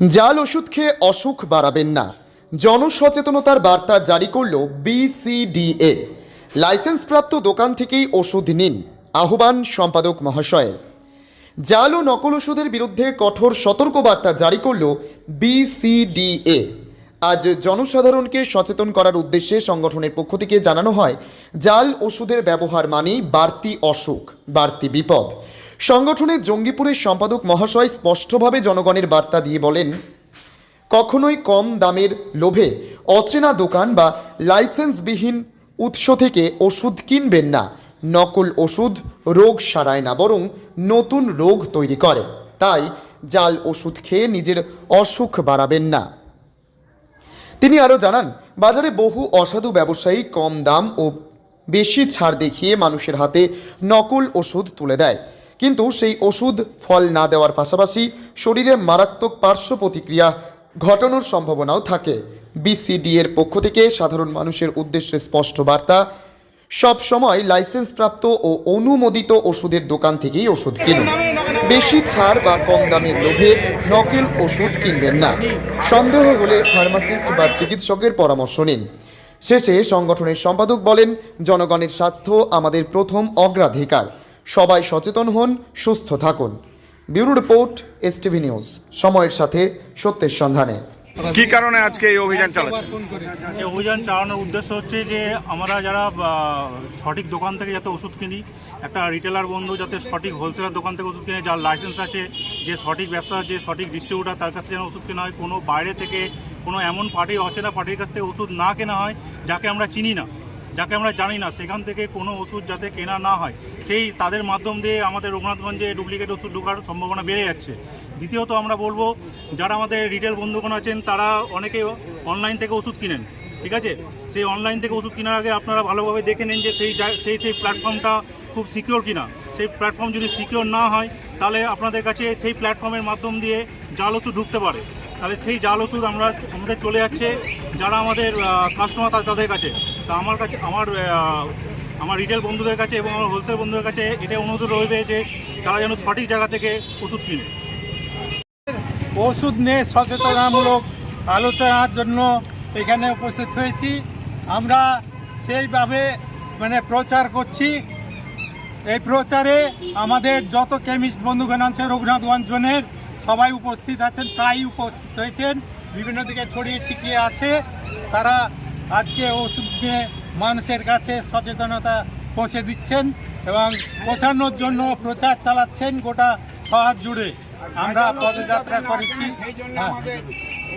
জাল ওষুধ খেয়ে অসুখ বাড়াবেন না। জনসচেতনতার বার্তা জারি করল বিসিডিএ লাইসেন্সপ্রাপ্ত দোকান থেকেই ওষুধ নিন, আহ্বান সম্পাদক মহাশয়ের। জাল ও নকল ওষুধের বিরুদ্ধে কঠোর সতর্কবার্তা জারি করল বিসিডিএ আজ জনসাধারণকে সচেতন করার উদ্দেশ্যে সংগঠনের পক্ষ থেকে জানানো হয়, জাল ওষুধের ব্যবহার মানেই বাড়তি অসুখ, বাড়তি বিপদ। সংগঠনের জঙ্গিপুরের সম্পাদক মহাশয় স্পষ্টভাবে জনগণের বার্তা দিয়ে বলেন, কখনোই কম দামের লোভে অচেনা দোকান বা লাইসেন্সবিহীন উৎস থেকে ওষুধ কিনবেন না। নকল ওষুধ রোগ সারায় না, বরং নতুন রোগ তৈরি করে। তাই জাল ওষুধ খেয়ে নিজের অসুখ বাড়াবেন না। তিনি আরও জানান, বাজারে বহু অসাধু ব্যবসায়ী কম দাম ও বেশি ছাড় দেখিয়ে মানুষের হাতে নকল ওষুধ তুলে দেয়। কিন্তু সেই ওষুধ ফল না দেওয়ার পাশাপাশি শরীরে মারাত্মক পার্শ্ব প্রতিক্রিয়া ঘটানোর সম্ভাবনাও থাকে। বিসিডি এর পক্ষ থেকে সাধারণ মানুষের উদ্দেশ্যে স্পষ্ট বার্তা, সব সময় লাইসেন্সপ্রাপ্ত ও অনুমোদিত ওষুধের দোকান থেকেই ওষুধ কিনুন। বেশি ছাড় বা কম দামের লোভে নকল ওষুধ কিনবেন না। সন্দেহ হলে ফার্মাসিস্ট বা চিকিৎসকের পরামর্শ নিন। শেষে সংগঠনের সম্পাদক বলেন, জনগণের স্বাস্থ্য আমাদের প্রথম অগ্রাধিকার। সবাই সচেতন হন সুস্থ থাকুন। Bureau report S TV news. সময়ের সাথে সত্যের সন্ধানে। কি কারণে আজকে এই অভিযান চালাচ্ছে এই অভিযান চালানোর উদ্দেশ্য হচ্ছে যে আমরা যারা সঠিক দোকান থেকে যাতে ওষুধ কিনি একটা রিটেলার বন্ধু যাতে সঠিক হোলসেলার দোকান থেকে ওষুধ কিনে যার লাইসেন্স আছে যে সঠিক ব্যবসা যে সঠিক ডিস্ট্রিবিউটার তার কাছ থেকে যেন ওষুধ কেনা হয় কোনো বাইরে থেকে কোনো এমন পার্টি অচেনা পার্টির কাছ থেকে ওষুধ না কেনা হয় যাকে আমরা চিনি না। যাকে আমরা জানি না, সেখান থেকে কোনো ওষুধ যাতে কেনা না হয়, সেই তাদের মাধ্যম দিয়ে আমাদের রঘুনাথগঞ্জে ডুপ্লিকেট ওষুধ ঢোকার সম্ভাবনা বেড়ে যাচ্ছে। দ্বিতীয়ত আমরা বলব, যারা আমাদের রিটেল বন্ধুগণ আছেন, তারা অনেকে অনলাইন থেকে ওষুধ কিনেন, ঠিক আছে? সেই অনলাইন থেকে ওষুধ কেনার আগে আপনারা ভালোভাবে দেখে নিন যে সেই সেই সেই প্ল্যাটফর্মটা খুব সিকিওর কিনা। সেই প্ল্যাটফর্ম যদি সিকিওর না হয়, তাহলে আপনাদের কাছে সেই প্ল্যাটফর্মের মাধ্যম দিয়ে জাল ওষুধ ঢুকতে পারে। তাহলে সেই জাল ওষুধ আমরা, আমাদের চলে যাচ্ছে, যারা আমাদের কাস্টমার তাদের কাছে। তা আমার কাছে, আমার আমার রিটেল বন্ধুদের কাছে এবং আমার হোলসেল বন্ধুদের কাছে এটা অনুরোধ রইবে যে তারা যেন সঠিক জায়গা থেকে ওষুধ কিনে। ওষুধ নিয়ে সচেতনামূলক আলোচনার জন্য এখানে উপস্থিত হয়েছি। আমরা সেইভাবে মানে প্রচার করছি। এই প্রচারে আমাদের যত কেমিস্ট বন্ধুগণ আছে রঘুনাথগঞ্জ জোনের সবাই উপস্থিত আছেন প্রায় উপস্থিত হয়েছেন। বিভিন্ন দিকে ছড়িয়ে ছিটিয়ে আছে। তারা আজকে ওষুধ নিয়ে মানুষের কাছে সচেতনতা পৌঁছে দিচ্ছেন এবং পৌঁছানোর জন্য প্রচার চালাচ্ছেন গোটা শহর জুড়ে। আমরা পদযাত্রা করেছি। হ্যাঁ।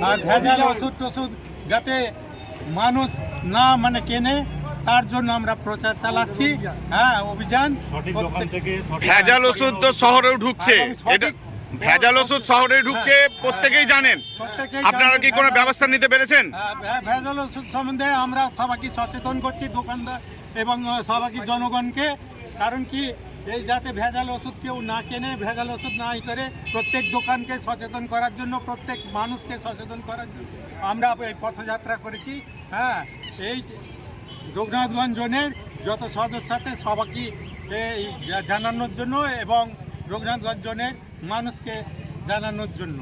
আর ভেজাল ওষুধ টষুধ যাতে মানুষ না মানে কেনে তার জন্য আমরা প্রচার চালাচ্ছি। হ্যাঁ অভিযান। সঠিক দোকান থেকে ভেজাল ওষুধ তো শহরেও ঢুকছে। এটা ভেজাল ওষুধ শহরে ঢুকছে প্রত্যেকেই জানেন। প্রত্যেকেই আপনারা কি কোনো ব্যবস্থা নিতে পেরেছেন? হ্যাঁ, ভেজাল ওষুধ সম্বন্ধে আমরা সবাইকে সচেতন করছি দোকানদার এবং সবাইকে জনগণকে। কারণ কি এই যাতে ভেজাল ওষুধ কেউ না কেনে ভেজাল ওষুধ না ই করে প্রত্যেক দোকানকে সচেতন করার জন্য প্রত্যেক মানুষকে সচেতন করার জন্য আমরা এই পথযাত্রা করেছি। হ্যাঁ এই রঘুনাথগঞ্জ জোনের যত সদস্য আছে সবাইকে জানানোর জন্য এবং রঘুনাথগঞ্জ জোনের মানুষকে জানানোর জন্য।